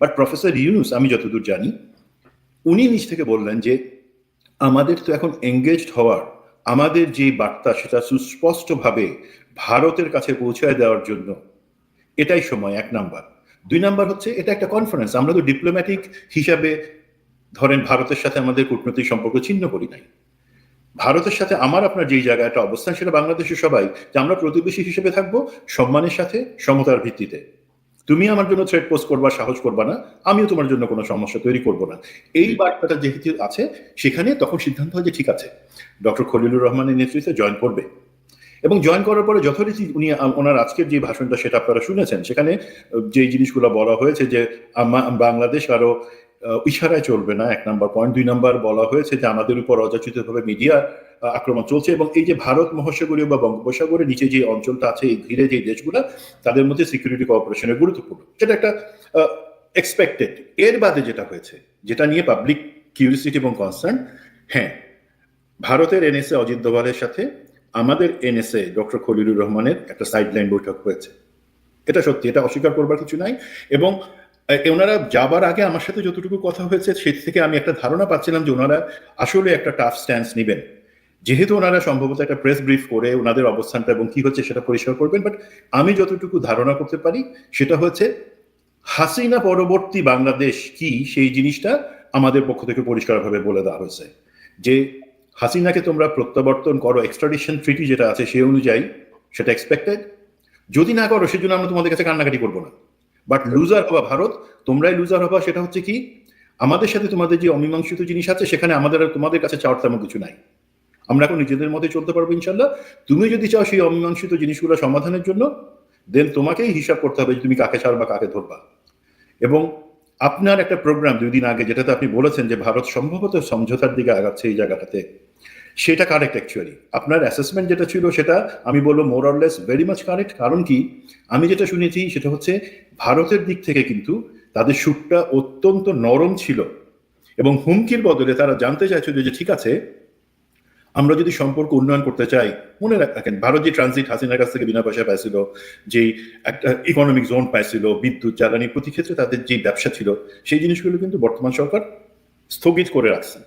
But professor Yunus আমি যতদূর জানি, উনি নিজ থেকে বললেন যে, আমাদের তো এখন এঙ্গেজড হওয়ার, আমাদের যে বার্তা সেটা সুস্পষ্টভাবে ভারতের কাছে পৌঁছায় দেওয়ার জন্য, এটাই সময়, এক নাম্বার। দুই নাম্বার হচ্ছে, এটা একটা কনফারেন্স আমরা তো ডিপ্লোম্যাটিক হিসাবে, ধরেন ভারতের সাথে আমাদের কূটনৈতিক সম্পর্ক ছিন্ন করি নাই। ভারতের সাথে আমার আপনার যেই জায়গাটা অবস্থান, সেটা বাংলাদেশের সবাই, যে আমরা প্রতিবেশী হিসেবে থাকব, সম্মানের সাথে, সমতার ভিত্তিতে। তুমি আমার জন্য থ্রেড পোস্ট করবা সাহস করবা না আমিও তোমার জন্য কোনো সমস্যা তৈরি করব না। এই বার্তাটা যেহেতু আছে সেখানে তখন সিদ্ধান্ত হয় যে ঠিক আছে ডক্টর খলিলুর রহমানের নেতৃত্বে জয়েন করবে। এবং জয়েন করার পরে যথারীতি উনি ওনার আজকের যে ভাষণটা সেটা আপনারা শুনেছেন সেখানে যে জিনিসগুলো বলা হয়েছে যে বাংলাদেশ আরও ইশারায় চলবে না এক নাম্বার পয়েন্ট দুই নাম্বার বলা হয়েছে যে আমাদের উপর অযাচিতভাবে মিডিয়া আক্রমণ চলছে এবং এই যে ভারত মহাসাগরীয় বা বঙ্গোপসাগরের নিচে যে অঞ্চলটা আছে, এই ঘিরে যে দেশগুলো, তাদের মধ্যে সিকিউরিটি কোঅপারেশনের গুরুত্বপূর্ণ। সেটা একটা এক্সপেক্টেড এর বাদে যেটা হয়েছে, যেটা নিয়ে পাবলিক কিউরিসিটি এবং কনসার্ন হ্যাঁ ভারতের এনএসএ অজিত দোভালের সাথে আমাদের এনএসএ ডক্টর খলিলুর রহমানের একটা সাইডলাইন বৈঠক হয়েছে। এটা সত্যি, এটা অস্বীকার করবার কিছু নাই এবং ওনারা যাবার আগে আমার সাথে যতটুকু কথা হয়েছে সে থেকে আমি একটা ধারণা পাচ্ছিলাম যে ওনারা আসলে একটা টাফ স্ট্যান্স নেবেন। যেহেতু ওনারা সম্ভবত একটা প্রেস ব্রিফ করে ওনাদের অবস্থানটা এবং কি হচ্ছে সেটা পরিষ্কার করবেন বাট আমি যতটুকু ধারণা করতে পারি সেটা হচ্ছে হাসিনা পরবর্তী বাংলাদেশ কি সেই জিনিসটা আমাদের পক্ষ থেকে পরিষ্কারভাবে বলে দেওয়া হয়েছে। যে হাসিনাকে তোমরা প্রত্যাবর্তন করো এক্সট্রাডিশন ট্রিটি যেটা আছে সেই অনুযায়ী সেটা এক্সপেক্টেড যদি না করো সেজন্য আমরা তোমাদের কাছে কান্নাকাটি করব না। বাট লুজার হবা ভারত তোমরাই লুজার হবা সেটা হচ্ছে কি আমাদের সাথে তোমাদের যে অমীমাংসিত জিনিস আছে সেখানে আমাদের তোমাদের কাছে চাওয়ার তেমন কিছু নাই। আমরা এখন নিজেদের মধ্যে চলতে পারব ইনশাল্লাহ তুমি যদি চাও সেই অমীমাংসিত জিনিসগুলো সমাধানের জন্য দেন তোমাকেই হিসাব করতে হবে তুমি কাকে ছাড়বা, কাকে ধরবা। এবং আপনার একটা প্রোগ্রাম দুই দিন আগে, যেটাতে আপনি বলেছেন যে ভারত সম্ভবত সমঝোতার দিকে আগাচ্ছে এই জায়গাটাতে, সেটা কারেক্ট অ্যাকচুয়ালি আপনার অ্যাসেসমেন্ট যেটা ছিল সেটা আমি বলব more or less very much correct কারণ কি? আমি যেটা শুনেছি সেটা হচ্ছে ভারতের দিক থেকে কিন্তু তাদের সুরটা অত্যন্ত নরম ছিল এবং হুমকির বদলে তারা জানতে চাইছিল যে ঠিক আছে আমরা যদি সম্পর্ক উন্নয়ন করতে চাই, মনে রাখেন, ভারত যে ট্রানজিট হাসিনার কাছ থেকে বিনা পয়সা পাইছিল, যে একটা ইকোনমিক জোন পাইছিল, বিদ্যুৎ, জ্বালানি, প্রতি ক্ষেত্রে তাদের যে ব্যবসা ছিল, সেই জিনিসগুলো কিন্তু বর্তমান সরকার স্থগিত করে রাখছে।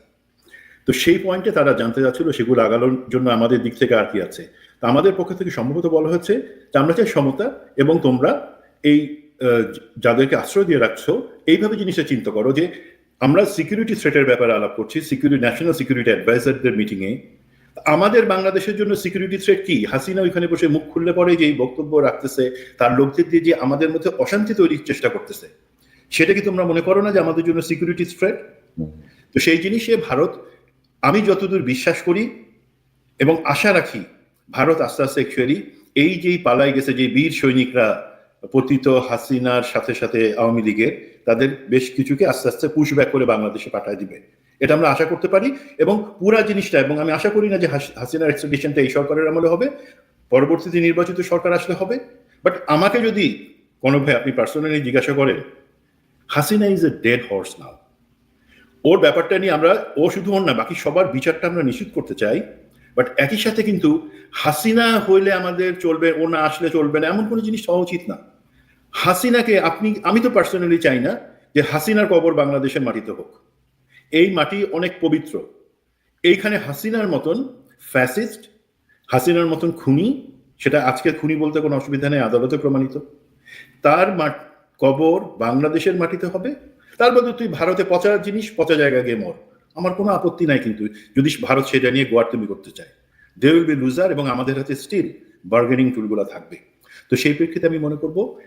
তো সেই পয়েন্টে তারা জানতে চাচ্ছিল, সেগুলো আগানোর জন্য আমাদের দিক থেকে আর কি আছে। তা আমাদের পক্ষ থেকে সম্ভবত বলা হচ্ছে যে আমরা চাই সমতা এবং তোমরা এই যাদেরকে আশ্রয় দিয়ে রাখছো, এইভাবে জিনিসটা চিন্তা করো যে আমরা সিকিউরিটি থ্রেটের ব্যাপারে আলাপ করছি সিকিউরিটি ন্যাশনাল সিকিউরিটি অ্যাডভাইজারদের মিটিংয়ে আমাদের বাংলাদেশের জন্য সিকিউরিটি থ্রেট কি? হাসিনা ওইখানে বসে মুখ খুললে পরে যে বক্তব্য রাখতেছে, তার লোকদের দিয়ে যে আমাদের মধ্যে অশান্তি তৈরির চেষ্টা করতেছে, সেটা কি তোমরা মনে করো না যে আমাদের জন্য সিকিউরিটি থ্রেট তো সেই জিনিসে ভারত, আমি যতদূর বিশ্বাস করি এবং আশা রাখি, ভারত আস্তে আস্তে অ্যাকচুয়ালি এই যেই পালাই গেছে যে বীর সৈনিকরা পতিত হাসিনার সাথে সাথে আওয়ামী লীগের, তাদের বেশ কিছুকে আস্তে আস্তে পুশব্যাক করে বাংলাদেশে পাঠায় দিবে। এটা আমরা আশা করতে পারি এবং পুরা জিনিসটা, এবং আমি আশা করি না যে হাসিনার এক্সট্রাডিশনটা এই সরকারের আমলে হবে, পরবর্তীতে নির্বাচিত সরকার আসলে হবে। বাট আমাকে যদি কোনো ভাই আপনি পার্সোনালি জিজ্ঞাসা করেন, Hasina is a dead horse now ওর ব্যাপারটা নিয়ে আমরা, ও শুধু ওর না, বাকি সবার বিচারটা আমরা নিশ্চিত করতে চাই। বাট একই সাথে কিন্তু হাসিনা হইলে আমাদের চলবে, ও না আসলে চলবে না, এমন কোনো জিনিস হওয়া উচিত না। হাসিনাকে আপনি, আমি তো পার্সোনালি চাই না যে হাসিনার কবর বাংলাদেশের মাটিতে হোক। এই মাটি অনেক পবিত্র। এইখানে হাসিনার মতন ফ্যাসিস্ট হাসিনার মতন খুনি, সেটা আজকে খুনি বলতে কোনো অসুবিধা নেই, আদালতে প্রমাণিত। তার কবর বাংলাদেশের মাটিতে হবে। তার মধ্যে তুই ভারতে পচা জিনিস, পচা জায়গা গিয়ে মর। আমার কোনো আপত্তি নাই কিন্তু যদি ভারত সেটা নিয়ে গোয়ারতুমি করতে চায়। দে উইল বি লুজার এবং আমাদের হাতে স্টিল বার্গেনিং টুলগুলো থাকবে। তো সেই প্রেক্ষিতে আমি মনে করব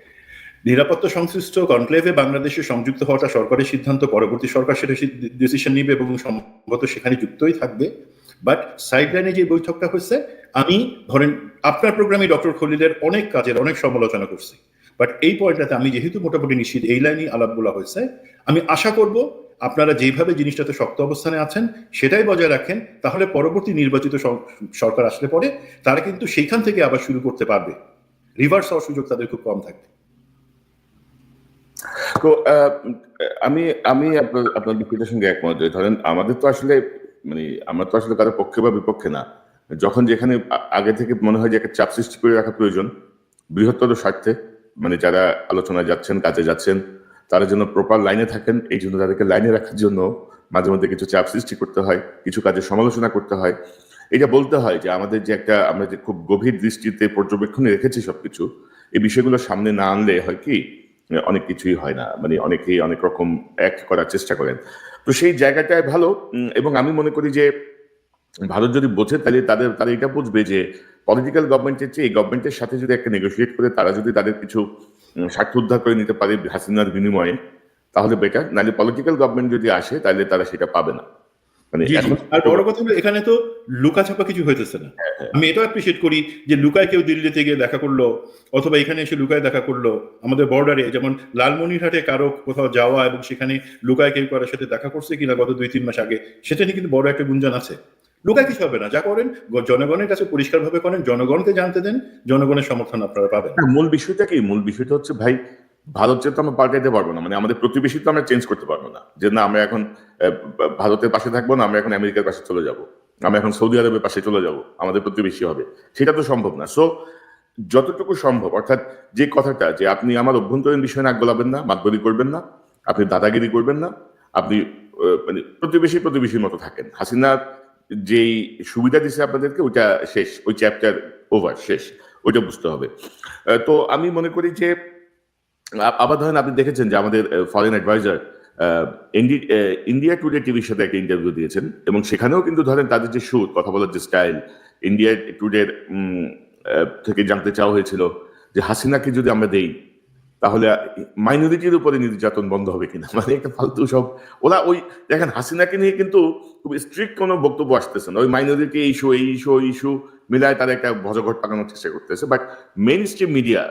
নিরাপত্তা সংশ্লিষ্ট কনক্লেভে বাংলাদেশে সংযুক্ত হওয়াটা সরকারের সিদ্ধান্ত, পরবর্তী সরকার সেটা ডিসিশন নিবে এবং সম্ভবত সেখানে যুক্তই থাকবে। বাট সাইডলাইনে যে বৈঠকটা হয়েছে, আমি ধরেন আপনার প্রোগ্রামে ডক্টর খলিলের অনেক কাজের অনেক সমালোচনা করছি। বাট এই পয়েন্টটাতে আমি যেহেতু মোটামুটি নিশ্চিত এই লাইনই আলাপগুলো হয়েছে, আমি আশা করব আপনারা যেভাবে জিনিসটাতে শক্ত অবস্থানে আছেন সেটাই বজায় রাখেন, তাহলে পরবর্তী নির্বাচিত সরকার আসলে পরে তারা কিন্তু সেইখান থেকে আবার শুরু করতে পারবে। রিভার্স হওয়ার সুযোগ তাদের খুব কম থাকবে। তো আমি আমি আপনার দুঃখিতের সঙ্গে একমত ধরেন আমাদের তো আসলে মানে আমরা তো আসলে কারও পক্ষে বা বিপক্ষে না। যখন যেখানে আগে থেকে মনে হয় যে একটা চাপ সৃষ্টি করে রাখা প্রয়োজন, বৃহত্তর স্বার্থে মানে যারা আলোচনায় যাচ্ছেন, কাজে যাচ্ছেন, তারা যেন প্রপার লাইনে থাকেন, এই জন্য তাদেরকে লাইনে রাখার জন্য মাঝে মধ্যে কিছু চাপ সৃষ্টি করতে হয়, কিছু কাজের সমালোচনা করতে হয়। এটা বলতে হয় যে আমাদের যে একটা, আমরা যে খুব গভীর দৃষ্টিতে পর্যবেক্ষণে রেখেছি সবকিছু, এই বিষয়গুলো সামনে না আনলে হয় কি অনেক কিছুই হয় না। মানে অনেকেই অনেক রকম এক করার চেষ্টা করেন। তো সেই জায়গাটায় ভালো এবং আমি মনে করি যে ভারত যদি বোঝে, তাহলে তাদের, তারা এটা বুঝবে যে পলিটিক্যাল গভর্নমেন্টের চেয়ে এই গভর্নমেন্টের সাথে যদি একটা নেগোসিয়েট করে, তারা যদি তাদের কিছু স্বার্থ উদ্ধার করে নিতে পারে হাসিনার বিনিময়ে, তাহলে বেটার নাহলে পলিটিক্যাল গভর্নমেন্ট যদি আসে, তাহলে তারা সেটা পাবে না। মানে আর বড় কথা হলো এখানে তো লুকাছাপা কিছু হইতেছে না। আমি এটাও অ্যাপ্রিসিয়েট করি যে লুকায় কেউ দিল্লিতে গিয়ে দেখা করল অথবা এখানে এসে লুকায় দেখা করল আমাদের বর্ডারে যেমন লালমনিরহাটে কারও কোথাও যাওয়া এবং সেখানে লুকায় কেউ কারোর সাথে দেখা করছে কিনা গত দুই তিন মাস আগে সেটা নিয়ে কিন্তু বড় একটা গুঞ্জন আছে। লুকায় কিছু হবে না যা করেন জনগণের কাছে পরিষ্কারভাবে করেন জনগণকে জানতে দেন জনগণের সমর্থন আপনারা পাবেন। মূল বিষয়টা কি? মূল বিষয়টা হচ্ছে ভাই ভারত যেহেতু আমরা পাল্টাইতে পারব না মানে আমাদের প্রতিবেশী তো আমরা চেঞ্জ করতে পারব না। যে না, আমরা এখন ভারতের পাশে থাকব না, আমরা এখন আমেরিকার পাশে চলে যাব। আমরা এখন সৌদি আরবের পাশে চলে যাব, আমাদের প্রতিবেশী হবে। সেটা তো সম্ভব না। সো যতটুকু সম্ভব, অর্থাৎ যে কথাটা, যে আপনি আমার অভ্যন্তরীণ বিষয়ে নাক গলাবেন না, মাতবরি করবেন না, আপনি দাদাগিরি করবেন না, আপনি মানে প্রতিবেশী প্রতিবেশীর মতো থাকেন। হাসিনার যেই সুবিধা দিছে আপনাদেরকে, ওইটা শেষ, ওই চ্যাপ্টার ওভার শেষ, ওইটা বুঝতে হবে। তো আমি মনে করি যে আবার ধরেন আপনি দেখেছেন যে আমাদের ফরেন অ্যাডভাইজার ইন্ডিয়া টুডে টিভির সাথে একটা ইন্টারভিউ দিয়েছেন এবং সেখানেও কিন্তু ধরেন তাদের যে সুর, কথা বলার যে স্টাইল ইন্ডিয়া টুডের থেকে জানতে চাওয়া হয়েছিল যে হাসিনাকে যদি আমরা দেই, তাহলে মাইনরিটির উপরে নির্যাতন বন্ধ হবে কিনা? মানে একটা ফালতু সব ওরা ওই দেখেন হাসিনাকে নিয়ে কিন্তু খুব স্ট্রিক্ট কোনো বক্তব্য আসতেছে না। ওই মাইনরিটি ইস্যু এই ইস্যু ইস্যু মিলায় তারা একটা ভজঘট পাকানোর চেষ্টা করতেছে। বাট মেইন স্ট্রিম মিডিয়া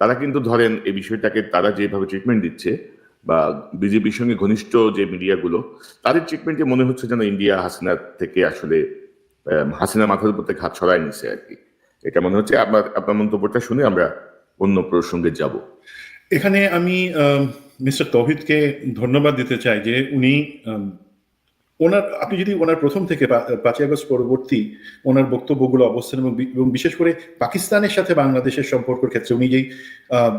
তারা কিন্তু ধরেন এই বিষয়টাকে তারা যেভাবে ট্রিটমেন্ট দিচ্ছে বা বিজেপির সঙ্গে ঘনিষ্ঠ যে মিডিয়াগুলো, তাদের ট্রিটমেন্টে মনে হচ্ছে যেন ইন্ডিয়া হাসিনার থেকে আসলে হাসিনা মাথার উপর থেকে হাত ছড়াই নিছে আর কি। এটা মনে হচ্ছে আপনার আপনার মন্তব্যটা শুনে আমরা অন্য প্রসঙ্গে যাব। এখানে আমি মিস্টার তহিদকে ধন্যবাদ দিতে চাই যে উনি ওনার, আপনি যদি ওনার প্রথম থেকে পাঁচই আগস্ট পরবর্তী ওনার বক্তব্যগুলো অবস্থান এবং বি- বিশেষ করে পাকিস্তানের সাথে বাংলাদেশের সম্পর্কের ক্ষেত্রে উনি যেই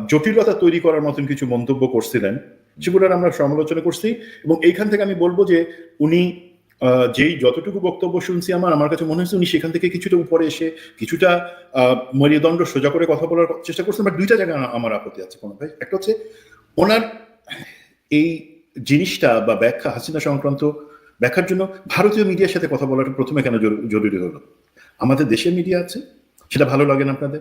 জটিলতা তৈরি করার মতন কিছু মন্তব্য করছিলেন সেগুলোর আমরা সমালোচনা করছি এবং এইখান থেকে আমি বলব যে উনি যেই যতটুকু বক্তব্য শুনছি আমার আমার কাছে মনে হচ্ছে উনি সেখান থেকে কিছুটা উপরে এসে কিছুটা মেরুদণ্ড সোজা করে কথা বলার চেষ্টা করছেন, বাট দুইটা জায়গায় আমার আপত্তি আছে কোনো ভাই। একটা হচ্ছে, ওনার এই জিনিসটা বা ব্যাখ্যা হাসিনা সংক্রান্ত ব্যাখ্যার জন্য ভারতীয় মিডিয়ার সাথে কথা বলাটা প্রথমে কেন জরু- জরুরি হলো? আমাদের দেশের মিডিয়া আছে, সেটা ভালো লাগে না আপনাদের?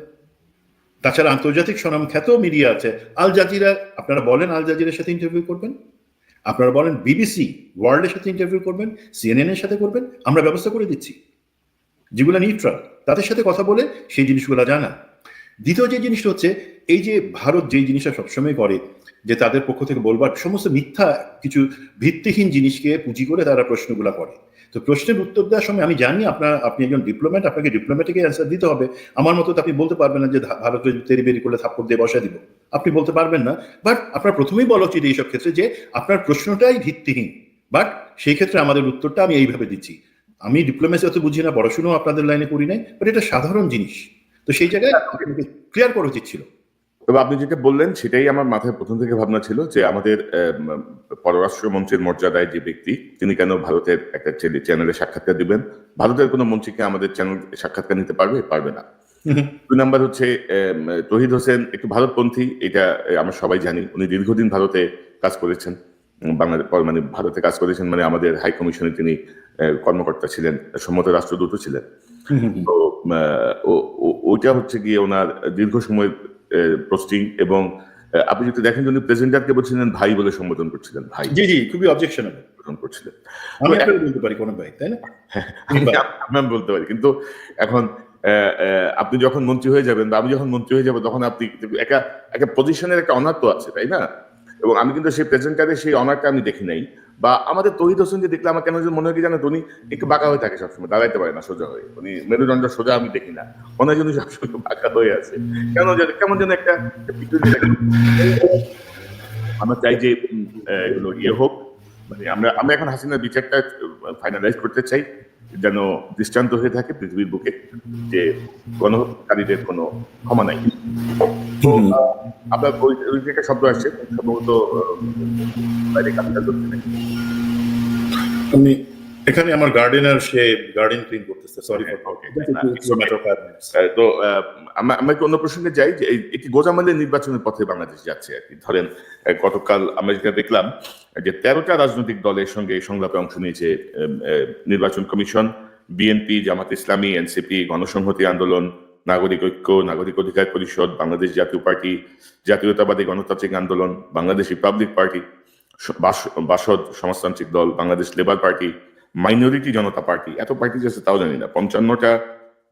তাছাড়া আন্তর্জাতিক স্বনাম খ্যাত মিডিয়া আছে, আল জাজিরা, আপনারা বলেন আল জাজিরার সাথে ইন্টারভিউ করবেন? আপনারা বলেন বিবিসি ওয়ার্ল্ডের সাথে ইন্টারভিউ করবেন, সিএনএন এর সাথে করবেন, আমরা ব্যবস্থা করে দিচ্ছি। যেগুলো নিউট্রাল তাদের সাথে কথা বলে সেই জিনিসগুলো জানা। দ্বিতীয় যে জিনিসটা হচ্ছে, এই যে ভারত যেই জিনিসটা সবসময় করে, যে তাদের পক্ষ থেকে বলবার সমস্ত মিথ্যা কিছু ভিত্তিহীন জিনিসকে পুঁজি করে তারা প্রশ্নগুলো করে। তো প্রশ্নের উত্তর দেওয়ার সময় আমি জানি আপনার, আপনি একজন ডিপ্লোম্যাট আপনাকে ডিপ্লোম্যাটিক অ্যান্সার দিতে হবে। আমার মতো আপনি বলতে পারবেন না যে ভারতকে তেরি বেরি করলে থাপ্পড় দিয়ে বসা দিব। আপনি বলতে পারবেন না। বাট আপনার প্রথমেই বলা উচিত এইসব ক্ষেত্রে যে আপনার প্রশ্নটাই ভিত্তিহীন। বাট সেই ক্ষেত্রে আমাদের উত্তরটা আমি এইভাবে দিচ্ছি। আমি ডিপ্লোমেসি অত বুঝি না পড়াশুনো আপনাদের লাইনে করি নাই বাট এটা সাধারণ জিনিস। তো সেই জায়গায় ক্লিয়ার করা উচিত ছিল। তবে আপনি যেটা বললেন সেটাই আমার মাথায় প্রথম থেকে ভাবনা ছিল যে আমাদের আম, পররাষ্ট্র মন্ত্রীর মর্যাদায় যে ব্যক্তি তিনি কেন ভারতের একটা চ্যানেলে সাক্ষাৎকার দিবেন? ভারতের কোনো মন্ত্রীকে আমাদের চ্যানেল সাক্ষাৎকার নিতে পারবে? পারবে না। দুই নাম্বার হচ্ছে তহিদ হোসেন একটু ভারতপন্থী এটা আমরা সবাই জানি উনি দীর্ঘদিন ভারতে কাজ করেছেন বাংলাদেশ মানে ভারতে কাজ করেছেন মানে আমাদের হাই কমিশনে তিনি কর্মকর্তা ছিলেন সম্মত রাষ্ট্রদূত ছিলেন। তো আহ, ও- ও- ওইটা হচ্ছে গিয়ে ওনার দীর্ঘ সময় পোস্টিং এবং আপনি যদি দেখেন উনি প্রেসিডেন্টকে বলছিলেন ভাই বলে সম্বোধন করছিলেন ভাই। জি জি খুবই অবজেকশনেবল করছিলেন। আমি বলতে পারি কোনো ভাই তাই না? আমি আমি বলতে পারি কিন্তু এখন আপনি যখন মন্ত্রী হয়ে যাবেন বা আমি যখন মন্ত্রী হয়ে যাব তখন আপনি একটা একটা পজিশনের একটা অনার আছে তাই না? এবং আমি কিন্তু সেই প্রেজেন্টারে সেই অনারটা আমি দেখি নাই। বা আমাদের তহিদ হোসেন যে দেখলে আমার কেন মনে হয় কি জানো উনি একটু বাঁকা হয়ে থাকে সবসময়, দাঁড়াইতে পারে না, সোজা হয়ে। উনি মেরুদণ্ড সোজা আমি দেখি না। মনে হয় সবসময় বাঁকা হয়ে আছে। কেন যেন কেমন যেন একটা আমরা চাই যে এগুলো ইয়ে হোক। মানে আমরা আমরা এখন হাসিনার বিচারটা ফাইনালাইজ করতে চাই। যেন দৃষ্টান্ত হয়ে থাকে পৃথিবীর বুকে যে গণহত্যাকারীদের কোনো ক্ষমা নাই আপনার ওই ওই থেকে শব্দ আসছে সম্ভবত বাইরে কাজটা নাকি? এখানে আমার গার্ডেনার সে গার্ডেন ক্লিন করতেছে সরি আহ, তো আহ, আমরা আমরা অন্য প্রসঙ্গে যাই যে এই- একটি গোজামালের নির্বাচনের পথে বাংলাদেশ যাচ্ছে আর কি। ধরেন গতকাল আমেরিকা দেখলাম যে তেরোটা রাজনৈতিক দলের সঙ্গে এই সংলাপে অংশ নিয়েছে নির্বাচন commission. BNP Jamaat Islami NCP গণসংহতি আন্দোলন নাগরিক ঐক্য নাগরিক অধিকার পরিষদ বাংলাদেশ জাতীয় পার্টি জাতীয়তাবাদী গণতান্ত্রিক আন্দোলন বাংলাদেশ রিপাবলিক পার্টি বাসদ সমাজতান্ত্রিক দল Bangladesh labour party minority Janata party এত পার্টি আছে তাও জানি না। পঞ্চান্নটা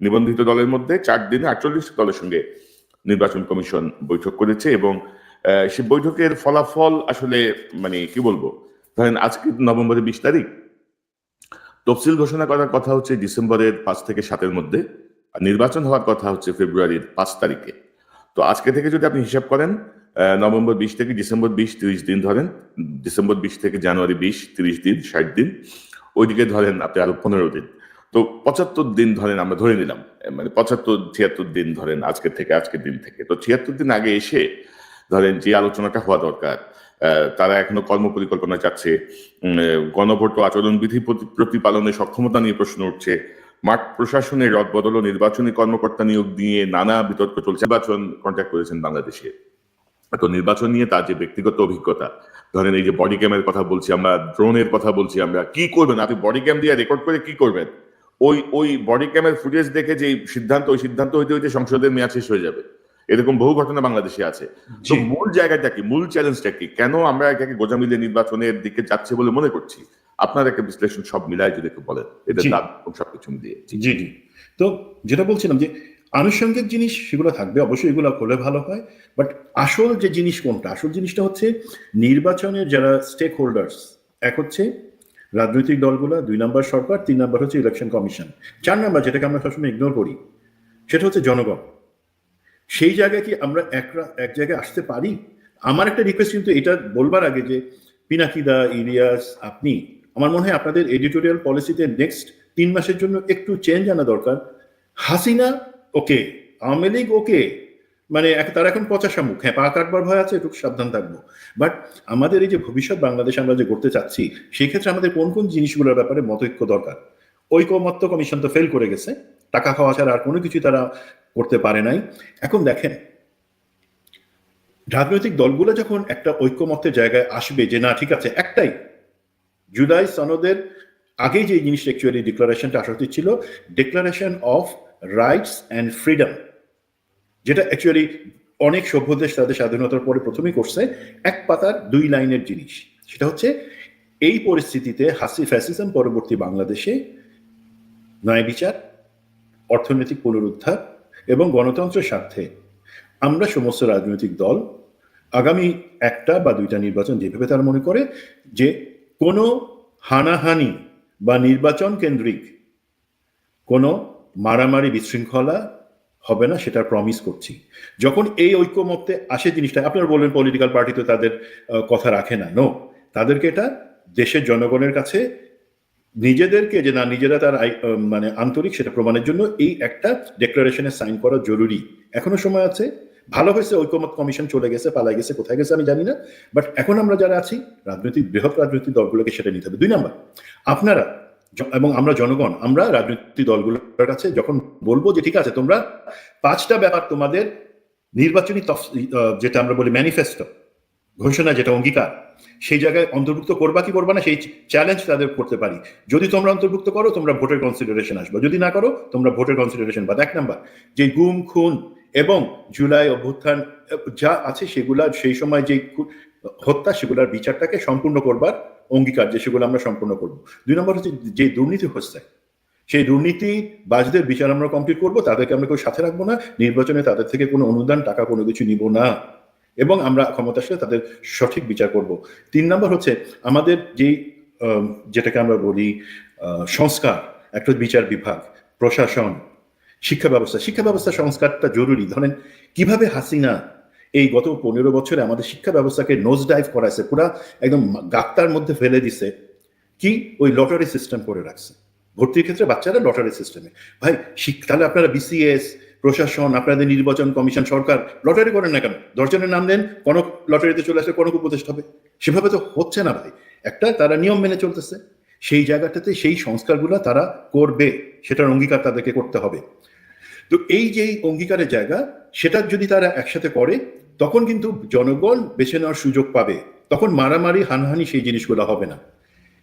নিবন্ধিত দলের মধ্যে চার দিনে আটচল্লিশ দলের সঙ্গে নির্বাচন কমিশন বৈঠক করেছে এবং সে বৈঠকের ফলাফল আসলে মানে কি বলব? ধরেন আজকে নভেম্বরের বিশ তারিখ। তফসিল ঘোষণা করার কথা হচ্ছে ডিসেম্বরের পাঁচ থেকে সাতের মধ্যে আর নির্বাচন হওয়ার কথা হচ্ছে ফেব্রুয়ারির পাঁচ তারিখে। তো আজকে থেকে যদি আপনি হিসাব করেন নভেম্বর বিশ থেকে ডিসেম্বর বিশ তিরিশ দিন ধরেন, ডিসেম্বর বিশ থেকে জানুয়ারি বিশ তিরিশ দিন, ষাট দিন ওইদিকে ধরেন আপনি আরও পনেরো দিন। তো পঁচাত্তর দিন ধরেন আমরা ধরে নিলাম মানে পঁচাত্তর, ছিয়াত্তর দিন ধরেন আজকের থেকে, আজকের দিন থেকে। তো ছিয়াত্তর দিন আগে এসে ধরেন যে আলোচনাটা হওয়া দরকার তারা এখনও কর্ম পরিকল্পনা চাচ্ছে গণভোট আচরণবিধি প্রতি- প্রতিপালনে সক্ষমতা নিয়ে প্রশ্ন উঠছে, মাঠ প্রশাসনের রদবদল নির্বাচনী কর্মকর্তা নিয়োগ নিয়ে নানা বিতর্ক চলছে। নির্বাচন কন্ট্যাক্ট করেছেন বাংলাদেশে। তো নির্বাচন নিয়ে তার যে ব্যক্তিগত অভিজ্ঞতা ধরেন এই যে বডি ক্যামের কথা বলছি আমরা ড্রোনের কথা বলছি আমরা কি করবেন? আপনি বডি ক্যাম দিয়ে রেকর্ড করে কি করবেন? ওই ওই বডি ক্যামের ফুটেজ দেখে যে সিদ্ধান্ত ওই সিদ্ধান্ত হইতে হইতে সংসদের মেয়াদ শেষ হয়ে যাবে। এরকম বহু ঘটনা বাংলাদেশে আছে। তো মূল জায়গাটা কি? মূল চ্যালেঞ্জটা কি? কেন আমরা এটাকে গোজামিলে নির্বাচনের দিকে যাচ্ছে বলে মনে করছি? আপনার একটা বিশ্লেষণ সব মিলায় যদি একটু বলেন। এটা সবকিছু দিয়ে। জি জি। তো যেটা বলছিলাম যে আনুষঙ্গিক জিনিস সেগুলো থাকবে, অবশ্যই এগুলো করলে ভালো হয়। বাট আসল যে জিনিস কোনটা? আসল জিনিসটা হচ্ছে নির্বাচনের যারা স্টেক হোল্ডার্স এক হচ্ছে রাজনৈতিক দলগুলো, দুই নম্বর সরকার, তিন নম্বর হচ্ছে ইলেকশন কমিশন চার নাম্বার যেটাকে আমরা সবসময় ইগনোর করি, সেটা হচ্ছে জনগণ। সেই জায়গায় কি আমরা এক এক জায়গায় আসতে পারি? আমার একটা রিকোয়েস্ট কিন্তু এটা বলবার আগে যে পিনাকিদা ইলিয়াস, আপনি, আমার মনে হয় আপনাদের এডিটোরিয়াল পলিসিতে নেক্সট তিন মাসের জন্য একটু চেঞ্জ আনা দরকার। হাসিনা ওকে, আওয়ামী লীগ ওকে। মানে তার এখন পচাশা মুখ হ্যাঁ পা কাটবার ভয় আছে, একটু সাবধান থাকব। বাট আমাদের এই যে ভবিষ্যৎ বাংলাদেশ আমরা যে করতে চাচ্ছি সেই ক্ষেত্রে আমাদের কোন কোন জিনিসগুলোর ব্যাপারে মতৈক্য দরকার? ঐকমত্য কমিশন তো ফেল করে গেছে। টাকা খাওয়া ছাড়া আর কোনো কিছু তারা করতে পারে নাই। এখন দেখেন, রাজনৈতিক দলগুলো যখন একটা ঐক্যমত্যের জায়গায় আসবে যে না, ঠিক আছে, একটাই। জুলাই সনদের আগেই যে জিনিসটা অ্যাকচুয়ালি ডিক্লারেশনটা আসা উচিত ছিল declaration of rights and freedom যেটা অ্যাকচুয়ালি অনেক সভ্য দেশ তাদের স্বাধীনতার পরে প্রথমেই করছে, এক পাতার দুই লাইনের জিনিস। সেটা হচ্ছে, এই পরিস্থিতিতে হাসি ফ্যাসিজম পরবর্তী বাংলাদেশে ন্যায় বিচার, অর্থনৈতিক পুনরুদ্ধার এবং গণতন্ত্রের স্বার্থে আমরা সমস্ত রাজনৈতিক দল আগামী একটা বা দুইটা নির্বাচন যেভাবে তারা মনে করে, যে কোনো হানাহানি বা নির্বাচন কেন্দ্রিক কোনো মারামারি বিশৃঙ্খলা হবে না, সেটা প্রমিস করছি। যখন এই ঐক্যমত্যে আসে জিনিসটা আপনারা বললেন পলিটিক্যাল পার্টি তো তাদের কথা রাখে না। নো তাদেরকে এটা দেশের জনগণের কাছে, নিজেদেরকে যে না, নিজেরা তার মানে আন্তরিক সেটা প্রমাণের জন্য এই একটা ডেক্লারেশনে সাইন করা জরুরি। এখনও সময় আছে। ভালো হয়েছে, ঐক্যমত কমিশন চলে গেছে, পালাই গেছে, কোথায় গেছে আমি জানি না। বাট এখন আমরা যারা আছি, রাজনৈতিক, বৃহৎ রাজনৈতিক দলগুলোকে সেটা নিতে হবে। দুই নাম্বার, আপনারা এবং আমরা জনগণ, আমরা রাজনৈতিক দলগুলোর কাছে যখন বলব যে, ঠিক আছে, তোমরা পাঁচটা ব্যাপার তোমাদের নির্বাচনী যেটা আমরা বলি ম্যানিফেস্টো, ঘোষণা যেটা অঙ্গীকার, সেই জায়গায় অন্তর্ভুক্ত করবা কি করবা না, সেই চ্যালেঞ্জ তাদের করতে পারি। যদি তোমরা অন্তর্ভুক্ত করো, তোমরা ভোটের কনসিডারেশন আসবে। যদি না করো, তোমরা ভোটের কনসিডারেশন বাদ। এক নাম্বার, যে গুম, খুন এবং জুলাই অভ্যুত্থান যা আছে সেগুলা সেই সময় যে হত্যা সেগুলোর বিচারটাকে সম্পূর্ণ করবার অঙ্গীকার যে সেগুলো আমরা সম্পূর্ণ করব। দুই নম্বর হচ্ছে যে দুর্নীতি হচ্ছে, সেই দুর্নীতি বাজদের বিচার আমরা কমপ্লিট করব, তাদেরকে আমরা কেউ সাথে রাখব না, নির্বাচনে তাদের থেকে কোনো অনুদান, টাকা, কোনো কিছু নিব না। এবং আমরা ক্ষমতা আসলে তাদের সঠিক বিচার করব। তিন নম্বর হচ্ছে আমাদের যেই যেটাকে আমরা বলি সংস্কার, একটা বিচার বিভাগ, প্রশাসন, শিক্ষা ব্যবস্থা। শিক্ষা ব্যবস্থা, সংস্কারটা জরুরি। ধরেন কীভাবে হাসিনা এই গত পনেরো বছরে আমাদের শিক্ষা ব্যবস্থাকে নোজ ডাইভ করাইছে, পুরা একদম গাত্তার মধ্যে ফেলে দিছে, কি? ওই লটারি সিস্টেম করে রাখছে। ভর্তির ক্ষেত্রে বাচ্চারা লটারি সিস্টেমে ভাই তাহলে আপনারা বিসিএস প্রশাসন, আপনাদের নির্বাচন কমিশন, সরকার লটারি করেন না কেন? দশজনের নাম দেন কোনো লটারিতে চলে আসলে কোনো উপদেষ্টা হবে। সেভাবে তো হচ্ছে না ভাই। একটা তারা নিয়ম মেনে চলতেছে। সেই জায়গাটাতে সেই সংস্কারগুলো তারা করবে, সেটার অঙ্গীকার তাদেরকে করতে হবে। তো এই যে অঙ্গীকারের জায়গা, সেটা যদি তারা একসাথে করে, তখন কিন্তু জনগণ বেছে নেওয়ার সুযোগ পাবে। তখন মারামারি, হানাহানি সেই জিনিসগুলো হবে না।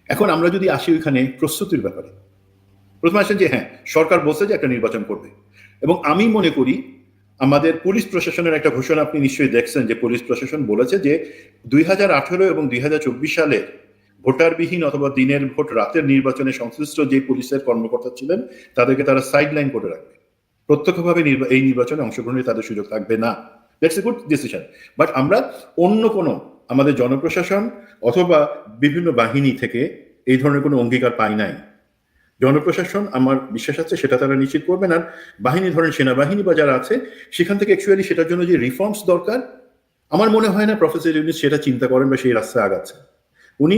এখন আমরা যদি আসি ওইখানে প্রস্তুতির ব্যাপারে। প্রথমে আসেন যে হ্যাঁ সরকার বলছে যে একটা নির্বাচন করবে। এবং আমি মনে করি, আমাদের পুলিশ প্রশাসনের একটা ঘোষণা আপনি নিশ্চয়ই দেখছেন যে, পুলিশ প্রশাসন বলেছে যে, দুই হাজার আঠেরো এবং দুই হাজার চব্বিশ সালে ভোটারবিহীন অথবা দিনের ভোট রাতের নির্বাচনে সংশ্লিষ্ট যে পুলিশের কর্মকর্তা ছিলেন, তাদেরকে তারা সাইডলাইন করে রাখবে। প্রত্যক্ষভাবে এই নির্বাচনে অংশগ্রহণের তাদের সুযোগ থাকবে না that's a good decision but আমরা অন্য কোনো আমাদের জনপ্রশাসন অথবা বিভিন্ন বাহিনী থেকে এই ধরনের কোনো অঙ্গীকার পাই নাই। জনপ্রশাসন আমার বিশ্বাস আছে সেটা তারা নিশ্চিত করবেন। আর বাহিনী ধরেন সেনাবাহিনী বা যারা আছে, সেখান থেকে অ্যাকচুয়ালি সেটার জন্য যে রিফর্মস দরকার, আমার মনে হয় না প্রফেসর ইউনিস সেটা চিন্তা করেন বা সেই রাস্তায় আগাচ্ছে। উনি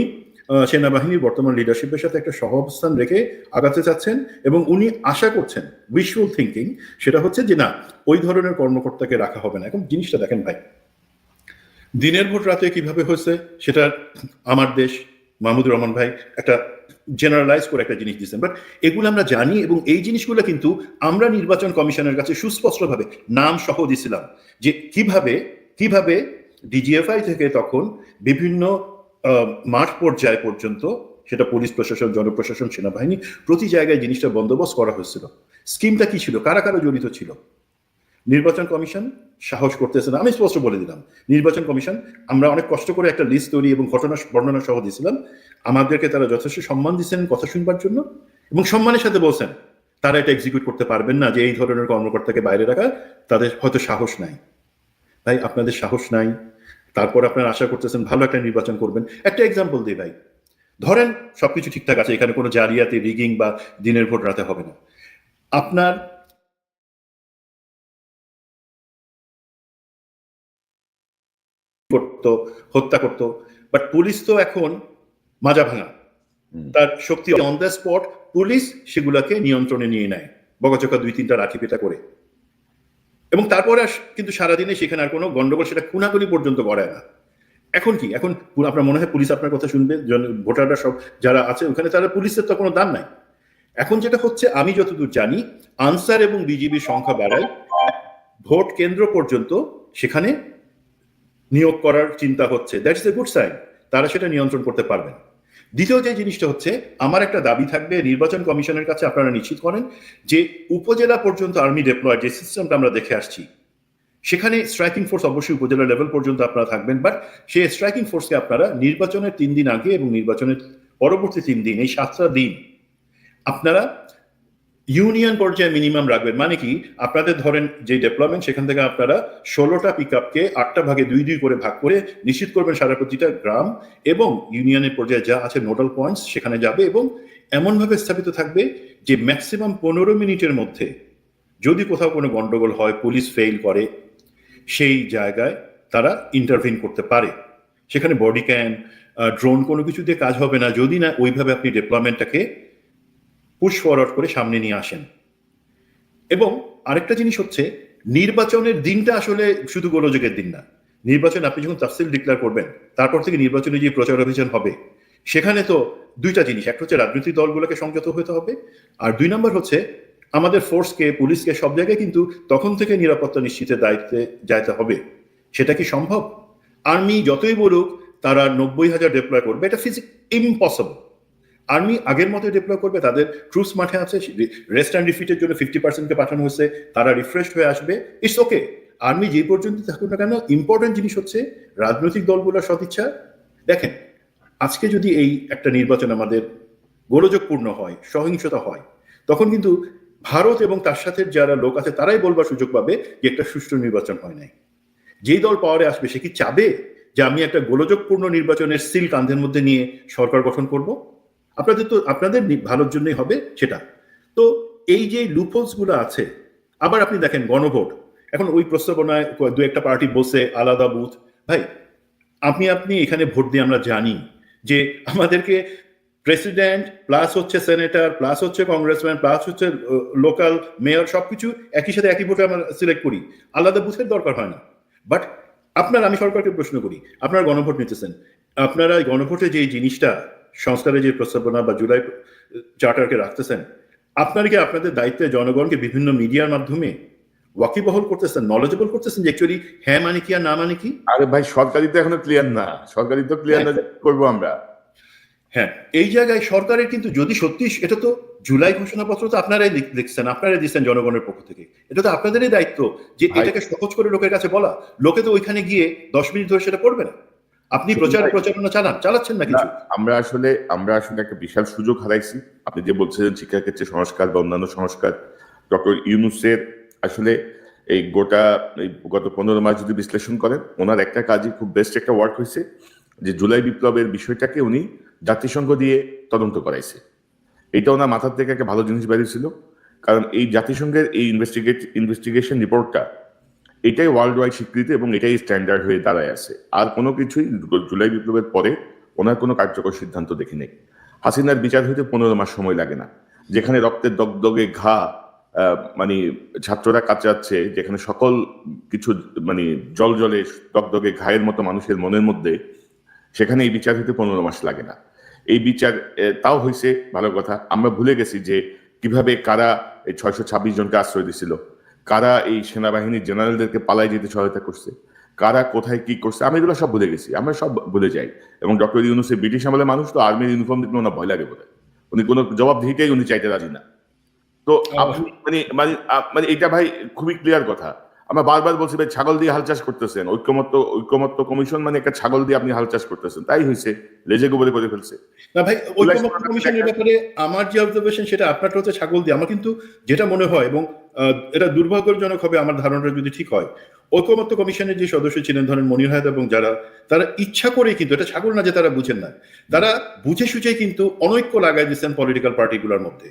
সেনাবাহিনীর বর্তমান লিডারশিপের সাথে একটা সহ অবস্থান রেখে আগাতে চাচ্ছেন এবং উনি আশা করছেন উইশফুল থিঙ্কিং সেটা হচ্ছে যে না, ওই ধরনের কর্মকর্তাকে রাখা হবে না। এখন জিনিসটা দেখেন ভাই, দিনের ভোট রাতে কীভাবে হয়েছে, সেটা আমার দেশ, মাহমুদুর রহমান ভাই একটা জেনারেলাইজ করে একটা জিনিস দিচ্ছেন বাট এগুলো আমরা জানি এবং এই জিনিসগুলো কিন্তু আমরা নির্বাচন কমিশনের কাছে সুস্পষ্টভাবে নাম সহ দিছিলাম যে কীভাবে কীভাবে ডিজিএফআই থেকে তখন বিভিন্ন মাঠ পর্যায় পর্যন্ত সেটা পুলিশ প্রশাসন, জনপ্রশাসন, সেনাবাহিনী প্রতি জায়গায় জিনিসটা বন্দোবস্ত করা হয়েছিল। স্কিমটা কি ছিল? কারা কারা জড়িত ছিল? নির্বাচন কমিশন সাহস করতেছে না। আমি স্পষ্ট বলে দিলাম, নির্বাচন কমিশন, আমরা অনেক কষ্ট করে একটা লিস্ট তৈরি এবং ঘটনা বর্ণনা সহ দিয়েছিলাম। আমাদেরকে তারা যথেষ্ট সম্মান দিচ্ছেন কথা শুনবার জন্য এবং সম্মানের সাথে বলছেন, তারা এটা এক্সিকিউট করতে পারবেন না যে এই ধরনের কর্মকর্তাকে বাইরে রাখা, তাদের হয়তো সাহস নাই। তাই আপনাদের সাহস নাই। তারপর আপনারা আশা করতেছেন ভালো একটা নির্বাচন করবেন। একটা এক্সাম্পল দিই ভাই। ধরেন সবকিছু ঠিকঠাক আছে এখানে কোনো জালিয়াতি রিগিং বা দিনের ভোট রাতে হবে না। আপনার করতো হত্যা করতো বাট পুলিশ তো এখন মাজা ভাঙা। তার শক্তি অন দ্য স্পট পুলিশ সেগুলাকে নিয়ন্ত্রণে নিয়ে নেয়। বকাচকা দুই তিনটা লাঠি পেটা করে। এবং তারপরে কিন্তু সারাদিনে সেখানে আর কোনো গন্ডগোল, সেটা খুনাখুনি পর্যন্ত করায় না। এখন কি? এখন আপনার মনে হয় পুলিশ আপনার কথা শুনবে ভোটাররা সব যারা আছে, ওখানে তারা পুলিশের তো কোনো দাম নাই। এখন যেটা হচ্ছে, আমি যতদূর জানি, আনসার এবং বিজিবির সংখ্যা বাড়ায়, ভোট কেন্দ্র পর্যন্ত সেখানে নিয়োগ করার চিন্তা হচ্ছে। দ্যাটস এ গুড সাইন তারা সেটা নিয়ন্ত্রণ করতে পারবেন দ্বিতীয় যে জিনিসটা হচ্ছে, আমার একটা দাবি থাকবে, নির্বাচন কমিশনের কাছে আপনারা নিশ্চিত করেন যে উপজেলা পর্যন্ত আর্মি ডেপ্লয় যে সিস্টেমটা আমরা দেখে আসছি, সেখানে স্ট্রাইকিং ফোর্স অবশ্যই উপজেলা লেভেল পর্যন্ত আপনারা থাকবেন বাট সেই স্ট্রাইকিং ফোর্সকে আপনারা নির্বাচনের তিন দিন আগে এবং নির্বাচনের পরবর্তী তিন দিন, এই সাতটা দিন, আপনারা ইউনিয়ন পর্যায়ে মিনিমাম রাখবেন। মানে কি? আপনাদের ধরেন যে ডেভেলপমেন্ট সেখান থেকে আপনারা ষোলোটা পিক আপকে আটটা ভাগে দুই দুই করে ভাগ করে নিশ্চিত করবেন সারা প্রতিটা গ্রাম এবং ইউনিয়নের পর্যায়ে যা আছে নোডাল পয়েন্টস সেখানে যাবে এবং এমনভাবে স্থাপিত থাকবে যে ম্যাক্সিমাম পনেরো মিনিটের মধ্যে যদি কোথাও কোনো গন্ডগোল হয় পুলিশ ফেইল করে, সেই জায়গায় তারা ইন্টারভিন করতে পারে। সেখানে বডি ক্যাম ড্রোন কোনো কিছু দিয়ে কাজ হবে না। যদি না, ওইভাবে আপনি ডেভেলপমেন্টটাকে পুশ ফরওয়ার্ড করে সামনে নিয়ে আসেন। এবং আরেকটা জিনিস হচ্ছে, নির্বাচনের দিনটা আসলে শুধু গোলযোগের দিন না। নির্বাচন আপনি যখন তাফসিল ডিক্লেয়ার করবেন, তারপর থেকে নির্বাচনে যে প্রচার অভিযান হবে। সেখানে তো দুইটা জিনিস, একটা হচ্ছে রাজনৈতিক দলগুলোকে সংযত হতে হবে, আর দুই নম্বর হচ্ছে, আমাদের ফোর্সকে পুলিশকে সব জায়গায় কিন্তু তখন থেকে নিরাপত্তা নিশ্চিতের দায়িত্বে যাইতে হবে। সেটা কি সম্ভব? আর্মি যতই বলুক, তারা নব্বই হাজার ডিপ্লয় করবে, এটা ফিজিক ইম্পসিবল আর্মি আগের মতো ডিপ্লয় করবে, তাদের ট্রুপস মাঠে আছে রেস্ট অ্যান্ড রিফিটের জন্য ফিফটি পার্সেন্টকে পাঠানো হয়েছে, তারা রিফ্রেশ হয়ে আসবে। ইটস ওকে আর্মি যে পর্যন্ত থাকুক না কেন ইম্পর্টেন্ট জিনিস হচ্ছে রাজনৈতিক দলগুলোর সদিচ্ছা। দেখেন, আজকে যদি এই একটা নির্বাচন আমাদের গোলযোগপূর্ণ হয়, সহিংসতা হয়, তখন কিন্তু ভারত এবং তার সাথে যারা লোক আছে, তারাই বলবার সুযোগ পাবে যে একটা সুষ্ঠু নির্বাচন হয় নাই। যেই দল পাওয়ারে আসবে, সে কি চাবে যে আমি একটা গোলযোগপূর্ণ নির্বাচনের সিল কান্ধের মধ্যে নিয়ে সরকার গঠন করব? আপনাদের তো, আপনাদের ভালোর জন্যই হবে সেটা। তো এই যে লুপোলসগুলো আছে, আবার আপনি দেখেন গণভোট। এখন ওই প্রস্তাবনায় দু একটা পার্টি বসে, আলাদা বুথ ভাই, আপনি আপনি এখানে ভোট দিয়ে আমরা জানি যে আমাদেরকে প্রেসিডেন্ট প্লাস হচ্ছে সেনেটর প্লাস হচ্ছে কংগ্রেসম্যান প্লাস হচ্ছে লোকাল মেয়র সবকিছু একই সাথে একই ভোটে আমরা সিলেক্ট করি। আলাদা বুথের দরকার হয় না। বাট আপনার, আমি সরকারকে প্রশ্ন করি, আপনারা গণভোট নিতেছেন। আপনারা গণভোটে যে জিনিসটা সংস্কারের যে প্রস্তাবনা বা জুলাই চার্টারকে রাখতেছেন আপনারা কি আপনাদের দায়িত্বে জনগণকে বিভিন্ন মিডিয়ার মাধ্যমে ওয়াকিবহল করতেছেন নলেজেবল করতেছেন যে অ্যাকচুয়ালি হ্যাঁ মানে কি আর না মানে কি? আরে ভাই সরকারি তো এখনও ক্লিয়ার না। সরকারি তো ক্লিয়ার না করব আমরা। হ্যাঁ এই জায়গায় সরকারের কিন্তু যদি সত্যি এটা তো জুলাই ঘোষণাপত্র তো আপনারাই লিখ- লিখছেন আপনারাই দিচ্ছেন জনগণের পক্ষ থেকে। এটা তো আপনাদেরই দায়িত্ব যে এটাকে সহজ করে লোকের কাছে বলা। লোকে তো ওইখানে গিয়ে দশ মিনিট ধরে সেটা পড়বে না। আপনি প্রচার প্রচারণা চালান চালাচ্ছেন না কিছু? আমরা আসলে আমরা আসলে একটা বিশাল সুযোগ হারাইছি। আপনি যে বলছিলেন শিক্ষাক্ষেত্রে সংস্কার বা অন্যান্য সংস্কার ডক্টর ইউনুসের আসলে এই গোটা এই গত পনেরো মাস যদি বিশ্লেষণ করেন ওনার একটা কাজই খুব বেস্ট একটা ওয়ার্ক হয়েছে যে জুলাই বিপ্লবের বিষয়টাকে উনি জাতিসংঘ দিয়ে তদন্ত করাইছে। এটা ওনার মাথার থেকে একটা ভালো জিনিস বেরিয়েছিল কারণ এই জাতিসংঘের এই ইনভেস্টিগেট ইনভেস্টিগেশন রিপোর্টটা এটাই ওয়ার্ল্ড ওয়াইড স্বীকৃতি এবং এটাই স্ট্যান্ডার্ড হয়ে দাঁড়ায় আছে। আর কোনো কিছুই জুলাই বিপ্লবের পরে ওনার কোনো কার্যকর সিদ্ধান্ত দেখি নেই হাসিনার বিচার হইতে পনেরো মাস সময় লাগে না। যেখানে রক্তের দগদগে ঘা মানে ছাত্ররা কাচাচ্ছে যেখানে সকল কিছু মানে জল জলে দগদগে ঘায়ের মতো মানুষের মনের মধ্যে, সেখানে এই বিচার হইতে পনেরো মাস লাগে না। এই বিচার তাও হয়েছে ভালো কথা। আমরা ভুলে গেছি যে কীভাবে কারা এই ছয়শো ছাব্বিশ জনকে আশ্রয় দিছিল। কারা এই সেনাবাহিনীর জেনারেলদেরকে পালাই যেতে সহায়তা করছে? কারা কোথায় কি করছে? আমি এগুলো সব ভুলে গেছি আমরা সব ভুলে যাই। এবং ডক্টর ইউনুসের ব্রিটিশ আমলের মানুষ তো আর্মির ইউনিফর্ম দেখলে ওনার ভয় লাগে বোধ উনি কোনো জবাব দিকেই উনি চাইতে রাজি না। তো আপনি মানে মানে মানে এটা ভাই খুবই ক্লিয়ার কথা। আমরা বারবার বলছি ভাই ছাগল দিয়ে হাল চাষ করতেছেন। ঐক্যমত্য ঐক্যমত্য কমিশন মানে একটা ছাগল দিয়ে আপনি হাল চাষ করতেছেন। তাই হয়েছে। লেজে গোবরে করে ফেলছে। না ভাই ঐক্যমত্য কমিশনের ব্যাপারে আমার যে অবজারভেশন সেটা আপনারটা হচ্ছে ছাগল দিয়ে। আমার কিন্তু যেটা মনে হয় এবং এটা দুর্ভাগ্যজনক হবে আমার ধারণাটা যদি ঠিক হয়। ঐক্যমত্য কমিশনের যে সদস্য ছিলেন ধরেন মনির হায়দ এবং যারা, তারা ইচ্ছা করে কিন্তু, এটা ছাগল না যে তারা বুঝেন না, তারা বুঝে সুঝে কিন্তু অনৈক্য লাগাই দিচ্ছেন পলিটিক্যাল পার্টিগুলোর মধ্যে।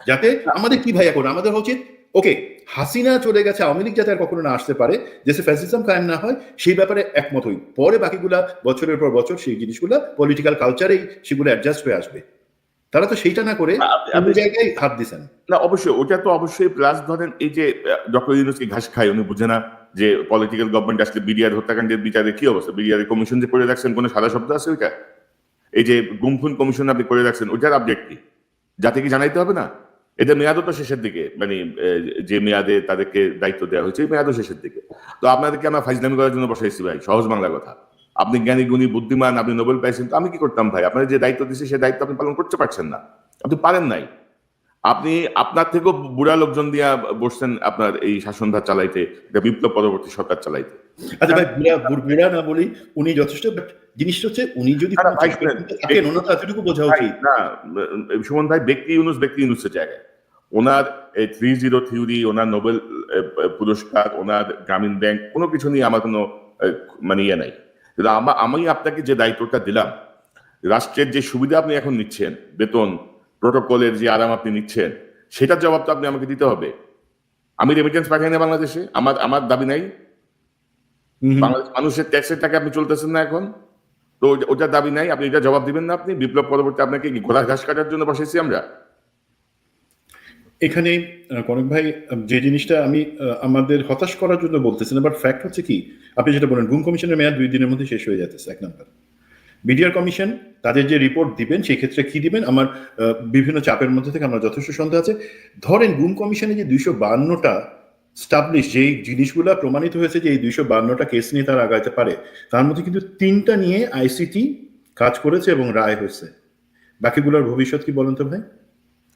যাতে আমাদের কি ভাই এখন আমাদের উচিত ওকে হাসিনা চলে গেছে, আওয়ামী লীগ যাতে আর কখনো না আসতে পারে, দেশে ফ্যাসিজম কায়েম না হয়, সেই ব্যাপারে একমত হই। পরে বাকিগুলা বছরের পর বছর সেই জিনিসগুলা পলিটিক্যাল কালচারেই সেগুলো অ্যাডজাস্ট হয়ে আসবে। তারা তো সেইটা না করে আপনি- জায়গায় হাত দিছেন। না অবশ্যই ওটা তো অবশ্যই প্লাস ধরেন এই যে ডক্টর ইউনুসকে ঘাস খায় উনি বুঝে না যে পলিটিক্যাল গভর্নমেন্ট আসলে বিডিআর হত্যাকাণ্ডের বিচারে কি অবস্থা? বিডিআর কমিশন যে করে রাখছেন কোনো সাদা শব্দ আছে ওইটা? এই যে গুমফুন কমিশন আপনি করে রাখছেন ওইটার আপডেট কি? যাতে কি জানাইতে হবে না? এদের মেয়াদও তো শেষের দিকে মানে যে মেয়াদে তাদেরকে দায়িত্ব দেওয়া হয়েছে এই মেয়াদও শেষের দিকে। তো আপনাদেরকে আমরা ফাইজলামি করার জন্য বসাইছি ভাই সহজ বাংলা কথা। আপনি জ্ঞানী গুণী বুদ্ধিমান আপনি নোবেল পাইছেন তো আমি কি করতাম ভাই? আপনার যে দায়িত্ব দিচ্ছে সেই দায়িত্ব আপনি পালন করতে পারছেন না। আপনি পারেন নাই। আপনি আপনার থেকেও বুড়া লোকজন দিয়া বসছেন আপনার এই শাসনধার চালাইতে এটা বিপ্লব পরবর্তী সরকার চালাইতে। আচ্ছা ভাই বুড়া বুড়া না বলি উনি যথেষ্ট জিনিসটা হচ্ছে উনি যদি এতটুকু বোঝা উচিত। না সুমন ভাই ব্যক্তি ইউনুস ব্যক্তি ইউনুসের জায়গায়। ওনার এই থ্রি জিরো থিওরি ওনার নোবেল পুরস্কার ওনার গ্রামীণ ব্যাংক কোনো কিছু নিয়ে আমার কোনো মানে ইয়ে নাই। কিন্তু আমা- আমি আপনাকে যে দায়িত্বটা দিলাম রাষ্ট্রের যে সুবিধা আপনি এখন নিচ্ছেন বেতন প্রোটোকলের যে আরাম আপনি নিচ্ছেন সেটার জবাব তো আপনি আমাকে দিতে হবে। আমি রেমিটেন্স পাঠাই না বাংলাদেশে আমার আমার দাবি নাই। বাংলাদেশ মানুষের ট্যাক্সের টাকা আপনি চলতেছেন না এখন। তো ওটা- ওটার দাবি নাই আপনি এটা জবাব দিবেন না আপনি। বিপ্লব পরবর্তী আপনাকে ঘোড়া ঘাস কাটার জন্য বসেছি আমরা? এখানে কনক ভাই যে জিনিসটা আমি আমাদের হতাশ করার জন্য বলতেছি না বাট ফ্যাক্ট হচ্ছে কি, আপনি যেটা বলেন, গুম কমিশনের মেয়াদ দুই দিনের মধ্যে শেষ হয়ে যাচ্ছে এক নাম্বার। বিডিআর কমিশন তাদের যে রিপোর্ট দিবেন সেই ক্ষেত্রে কি দিবেন? আমার বিভিন্ন চাপের মধ্যে থেকে আমার যথেষ্ট সন্দেহ আছে। ধরেন গুম কমিশনে যে দুইশো বান্নটা স্টাবলিশ যেই জিনিসগুলো প্রমাণিত হয়েছে যে এই দুইশো বান্নটা কেস নিয়ে তারা আগাইতে পারে, তার মধ্যে কিন্তু তিনটা নিয়ে আইসিটি কাজ করেছে এবং রায় হয়েছে। বাকিগুলোর ভবিষ্যৎ কি বলেন তো ভাই?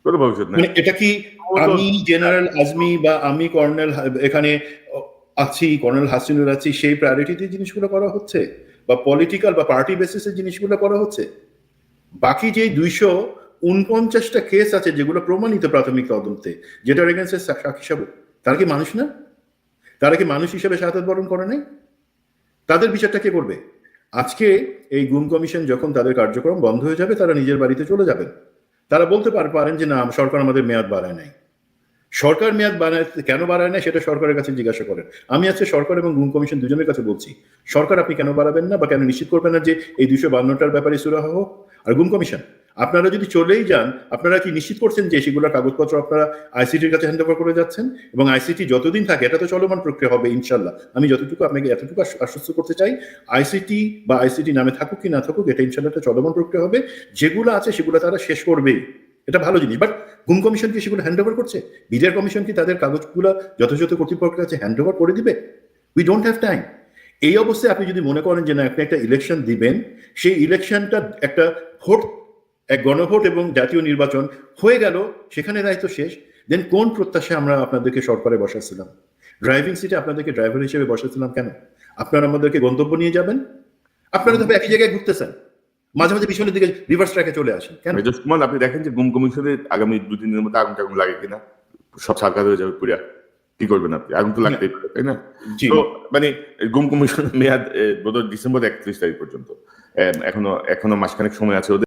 কোনো ভবিষ্যৎ নাই। মানে এটা কি আমি জেনারেল আজমি বা আমি কর্নেল এখানে আছি কর্নেল হাসিনুর আছি সেই প্রায়োরিটিতে জিনিসগুলো করা হচ্ছে? বা পলিটিক্যাল বা পার্টি বেসিসে জিনিসগুলো করা হচ্ছে? বাকি যে দুইশো উনপঞ্চাশটা কেস আছে যেগুলো প্রমাণিত প্রাথমিক তদন্তে যেটার এগেন্সে সাক্ষী হিসাবে তারা কি মানুষ না? তারা কি মানুষ হিসেবে শাহাদত বরণ করে নাই? তাদের বিচারটা কে করবে? আজকে এই গুম কমিশন যখন তাদের কার্যক্রম বন্ধ হয়ে যাবে তারা নিজের বাড়িতে চলে যাবেন। তারা বলতে পার- পারেন যে না, সরকার আমাদের মেয়াদ বাড়ায় নাই। সরকার মেয়াদ বাড়ায়, কেন বাড়ায় না সেটা সরকারের কাছে জিজ্ঞাসা করেন। আমি আজকে সরকার এবং গুম কমিশন দুজনের কাছে বলছি, সরকার আপনি কেন বাড়াবেন না বা কেন নিশ্চিত করবেন না যে এই দুশো বান্নটার ব্যাপারে সুরাহ হোক? আর গুম কমিশন। আপনারা যদি চলেই যান, আপনারা কি নিশ্চিত করছেন যে সেগুলোর কাগজপত্র আপনারা আইসিটির কাছে হ্যান্ড করে যাচ্ছেন? এবং আইসিটি যতদিন থাকে, এটা তো চলমান প্রক্রিয়া হবে ইনশাল্লাহ আমি যতটুকু আপনাকে এতটুকু আশ্বস্ত করতে চাই আইসিটি বা আইসিটি নামে থাকুক কি না থাকুক, এটা ইনশাল্লাহ একটা চলমান প্রক্রিয়া হবে। যেগুলো আছে, সেগুলো তারা শেষ করবেই। এটা ভালো জিনিস। বাট গুম কমিশন কি সেগুলো হ্যান্ড ওভার করছে? বিডিআর কমিশন কি তাদের কাগজগুলো যথাযথ কর্তৃপক্ষের কাছে হ্যান্ড ওভার করে দিবে? উই ডোন্ট হ্যাভ টাইম এই অবস্থায় আপনি যদি মনে করেন যে না, আপনি একটা ইলেকশন দিবেন, সেই ইলেকশনটা একটা ভোট, এক গণভোট এবং জাতীয় নির্বাচন হয়ে গেল, সেখানে দায়িত্ব শেষ দেন কোন প্রত্যাশা আমরা আপনাদেরকে সরকারে বসাচ্ছিলাম? ড্রাইভিং সিটে আপনাদেরকে ড্রাইভার হিসেবে বসাচ্ছিলাম কেন? আপনারা আমাদেরকে গন্তব্য নিয়ে যাবেন? আপনারা তো একই জায়গায় ঘুরতেছেন। মাঝে মাঝে পিছনের দিকে রিভার্স ট্র্যাকে চলে আসেন, কেন? আপনি দেখেন যে গুম কমিশনের আগামী দু তিন দিনের মধ্যে আগুন টাগুন লাগে কিনা? সব সারকার হয়ে যাবে পুরা। কি করবেন আপনি আগুন তো লাগতেই পারে তাই না? জি। তো মানে গুম কমিশনের মেয়াদ বোধ ডিসেম্বর একত্রিশ তারিখ পর্যন্ত। এখনও এখনও মাসখানেক সময় আছে ওদের।